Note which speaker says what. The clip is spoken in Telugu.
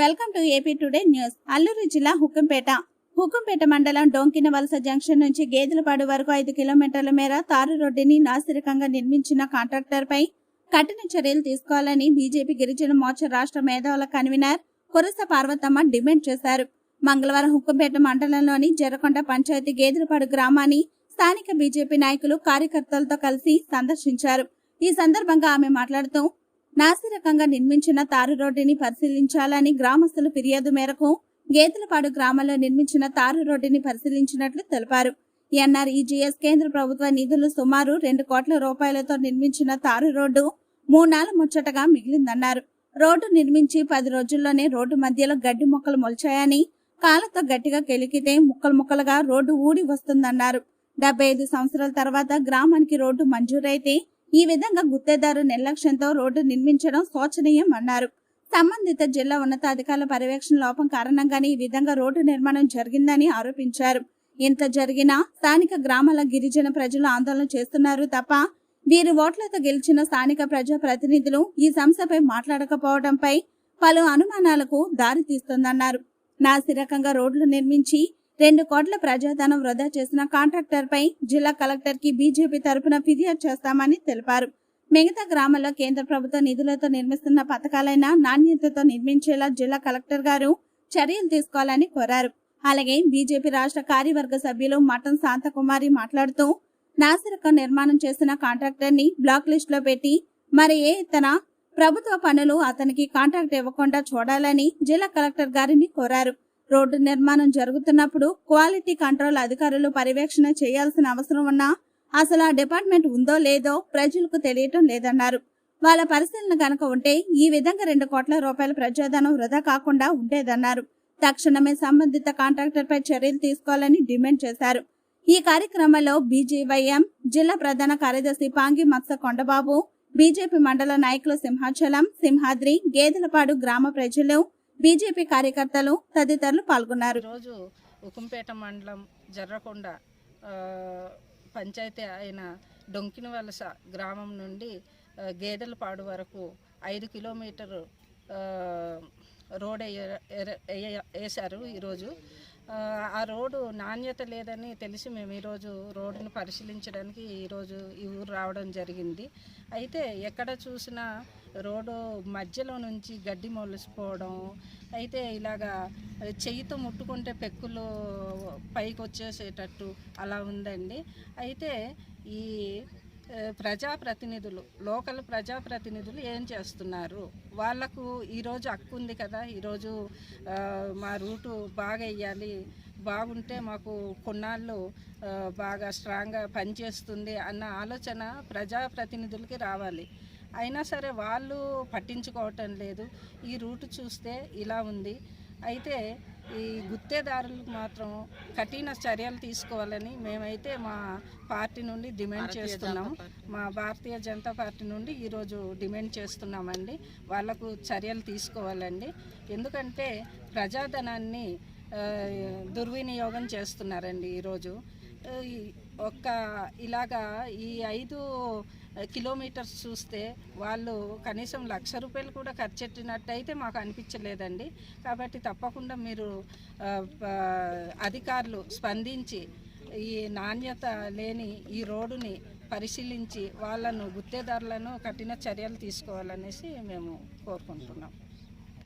Speaker 1: Welcome to AP today news. Alluru జిల్లా హుకుంపేట హుకుంపేట మండలం డొంకిన వలస జంక్షన్ నుంచి గేదెలపాడు వరకు ఐదు కిలోమీటర్ల మేర తారు రోడ్డుని నాసిరకంగా నిర్మించిన కాంట్రాక్టర్ పై కఠిన చర్యలు తీసుకోవాలని బీజేపీ గిరిజన మోర్చా రాష్ట్ర మేధావుల కన్వీనర్ కురస పార్వతమ్మ డిమాండ్ చేశారు. మంగళవారం హుకుంపేట మండలంలోని జరకొండ పంచాయతీ గేదెలపాడు గ్రామాన్ని స్థానిక బీజేపీ నాయకులు కార్యకర్తలతో కలిసి సందర్శించారు. ఈ సందర్భంగా ఆమె మాట్లాడుతూ నాసిరకంగా నిర్మించిన తారు రోడ్డుని పరిశీలించాలని గ్రామస్తుల ఫిర్యాదు మేరకు గేతులపాడు గ్రామంలో నిర్మించిన తారు రోడ్డుని పరిశీలించినట్లు తెలిపారు. ఎన్ఆర్ఈజీఎస్ కేంద్ర ప్రభుత్వ నిధులు సుమారు రెండు కోట్ల రూపాయలతో నిర్మించిన తారు రోడ్డు మూడాల ముచ్చటగా మిగిలిందన్నారు. రోడ్డు నిర్మించి పది రోజుల్లోనే రోడ్డు మధ్యలో గడ్డి మొక్కలు మొలిచాయని కాళ్ళతో గట్టిగా కెలికితే ముక్కలు ముక్కలుగా రోడ్డు ఊడి వస్తుందన్నారు. డెబ్బై ఐదు సంవత్సరాల తర్వాత గ్రామానికి రోడ్డు మంజూరైతే ఈ విధంగా గుత్తేదారు నిర్లక్ష్యంతో రోడ్డు నిర్మించడం శోచనీయం అన్నారు. సంబంధిత జిల్లా ఉన్నతాధికారుల పర్యవేక్షణ లోపం కారణంగానే ఈ విధంగా రోడ్డు నిర్మాణం జరిగిందని ఆరోపించారు. ఇంత జరిగినా స్థానిక గ్రామాల గిరిజన ప్రజలు ఆందోళన చేస్తున్నారు తప్ప వీరి ఓట్లతో గెలిచిన స్థానిక ప్రజా ప్రతినిధులు ఈ సంస్థపై మాట్లాడకపోవడంపై పలు అనుమానాలకు దారితీస్తోందన్నారు. నాసిరకంగా రోడ్లు నిర్మించి రెండు కోట్ల ప్రజాధనం వృధా చేసిన కాంట్రాక్టర్ పై జిల్లా కలెక్టర్కి బీజేపీ తరపున ఫిర్యాదు చేస్తామని తెలిపారు. మిగతా గ్రామాల్లో కేంద్ర ప్రభుత్వ నిధులతో నిర్మిస్తున్న పథకాలైన నాణ్యతతో నిర్మించేలా జిల్లా కలెక్టర్ గారు చర్యలు తీసుకోవాలని కోరారు. అలాగే బీజేపీ రాష్ట్ర కార్యవర్గ సభ్యులు మటన్ శాంతకుమారి మాట్లాడుతూ నాసిరకం నిర్మాణం చేసిన కాంట్రాక్టర్ని బ్లాక్ లిస్ట్లో పెట్టి మరి ఏ ఇతన ప్రభుత్వ పనులు అతనికి కాంట్రాక్ట్ ఇవ్వకుండా చూడాలని జిల్లా కలెక్టర్ గారిని కోరారు. రోడ్డు నిర్మాణం జరుగుతున్నప్పుడు క్వాలిటీ కంట్రోల్ అధికారులు పర్యవేక్షణ చేయాల్సిన అవసరం ఉన్నా అసలు ఆ డిపార్ట్మెంట్ ఉందో లేదో ప్రజలకు తెలియటం లేదన్నారు. వాళ్ళ పరిశీలన గనక ఉంటే ఈ విధంగా రెండు కోట్ల రూపాయల ప్రజాధనం వృధా కాకుండా ఉండేదన్నారు. తక్షణమే సంబంధిత కాంట్రాక్టర్ పై చర్యలు తీసుకోవాలని డిమాండ్ చేశారు. ఈ కార్యక్రమంలో బీజేవైఎం జిల్లా ప్రధాన కార్యదర్శి పాంగి మత్స కొండబాబు బీజేపీ మండల నాయకులు సింహాచలం సింహాద్రి గేదెలపాడు గ్రామ ప్రజలు బీజేపీ కార్యకర్తలు తదితరులు పాల్గొన్నారు.
Speaker 2: రోజు ఉకుంపేట మండలం జర్రకొండ పంచాయతీ అయిన డొంకిన వలస గ్రామం నుండి గేదెలపాడు వరకు ఐదు కిలోమీటరు రోడ్ ఎయ్య- వేశారు ఈరోజు. ఆ, రోడ్డు నాణ్యత లేదని తెలిసి మేము ఈరోజు రోడ్డును పరిశీలించడానికి ఈరోజు ఈ ఊరు రావడం జరిగింది. అయితే ఎక్కడ చూసినా రోడ్డు మధ్యలో నుంచి గడ్డి మొలిసిపోవడం అయితే ఇలాగా చెయ్యితో ముట్టుకుంటే పెక్కులు పైకి వచ్చేసేటట్టు అలా ఉందండి. అయితే ఈ ప్రజాప్రతినిధులు లోకల్ ప్రజాప్రతినిధులు ఏం చేస్తున్నారు? వాళ్ళకు ఈరోజు హక్కు ఉంది కదా ఈరోజు మా రూటు బాగా వేయాలి బాగుంటే మాకు కొన్నాళ్ళు బాగా స్ట్రాంగ్గా పనిచేస్తుంది అన్న ఆలోచన ప్రజాప్రతినిధులకి రావాలి. అయినా సరే వాళ్ళు పట్టించుకోవటం లేదు. ఈ రూటు చూస్తే ఇలా ఉంది. అయితే ఈ గుత్తేదారులకు మాత్రం కఠిన చర్యలు తీసుకోవాలని మేమైతే మా పార్టీ నుండి డిమాండ్ చేస్తున్నాం. మా భారతీయ జనతా పార్టీ నుండి ఈరోజు డిమాండ్ చేస్తున్నామండి. వాళ్ళకు చర్యలు తీసుకోవాలండి. ఎందుకంటే ప్రజాధనాన్ని దుర్వినియోగం చేస్తున్నారండి ఈరోజు ఒక్క ఇలాగా ఈ ఐదు కిలోమీటర్స్ చూస్తే వాళ్ళు కనీసం లక్ష రూపాయలు కూడా ఖర్చు పెట్టినట్టయితే మాకు అనిపించలేదండి. కాబట్టి తప్పకుండా మీరు అధికారులు స్పందించి ఈ నాణ్యత లేని ఈ రోడ్డుని పరిశీలించి వాళ్ళను గుత్తేదారులను కఠిన చర్యలు తీసుకోవాలనేసి మేము కోరుకుంటున్నాం.